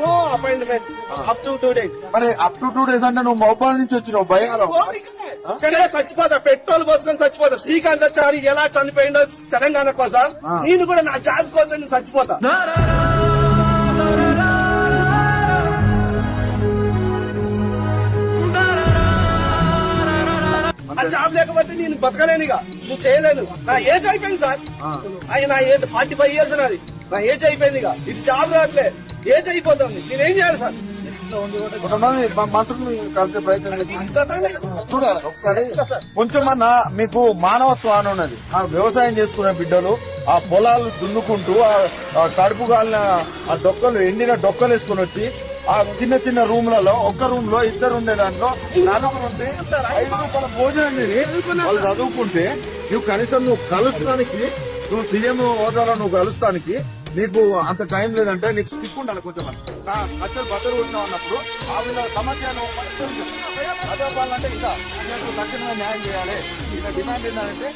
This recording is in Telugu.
No appointment up to two days మరి అప్ టు టూ డేస్ అంటే నువ్వు మొబైల్ నుంచి వచ్చినావు భయారం ఇక్కడే చచ్చిపోతా పెట్రోల్ పోసుకొని చచ్చిపోతా శ్రీకాంతాచారి ఎలా చనిపోయిందో తెలంగాణ కోసం. నేను కూడా నా జాబ్ కోసం నేను చచ్చిపోతా. ఆ జాబ్ లేకపోతే నేను బతకలేను ఇక నువ్వు చేయలేను. నా ఏజ్ అయిపోయింది సార్. అది నా ఏజ్ ఫార్టీ ఫైవ్ ఇయర్స్ నాది. నా ఏజ్ అయిపోయింది ఇక. ఇది జాబ్ రావట్లే. ఏజ్ అయిపోతుంది నేనేం చేయాలి సార్? మంత్రులు కలిసే ప్రయత్నం చేసి- అంతటానే. చూడ ఒకసారి కొంచెం అన్న మీకు మానవత్వం అని ఉన్నది. ఆ వ్యవసాయం చేసుకునే బిడ్డలు ఆ పొలాలు దున్నుకుంటూ ఆ- కడుపు కాలిన ఆ డొక్కలు ఎండిన డొక్కలు వేసుకుని వచ్చి ఆ చిన్న చిన్న రూమ్లలో ఒక్క రూమ్లో ఇద్దరు ఉండే దాంట్లో నలుగురు ఉంటే ఐదు రూపాయల భోజనం వాళ్ళు చదువుకుంటే నువ్వు కనీసం నువ్వు కలుస్తానికి నువ్వు సీఎం హోదాలో నువ్వు కలుస్తానికి నీకు అంత టైం లేదంటే నీకు స్టిక్ ఉండాలి కొంచెం. నా బట్టలు కొట్టినావు అన్నప్పుడు ఆ వీళ్ళ సమస్యను అదే వాళ్ళంటే ఇంకా నీకు న్యాయం చేయాలి. ఇలా డిమాండ్ ఏంటంటే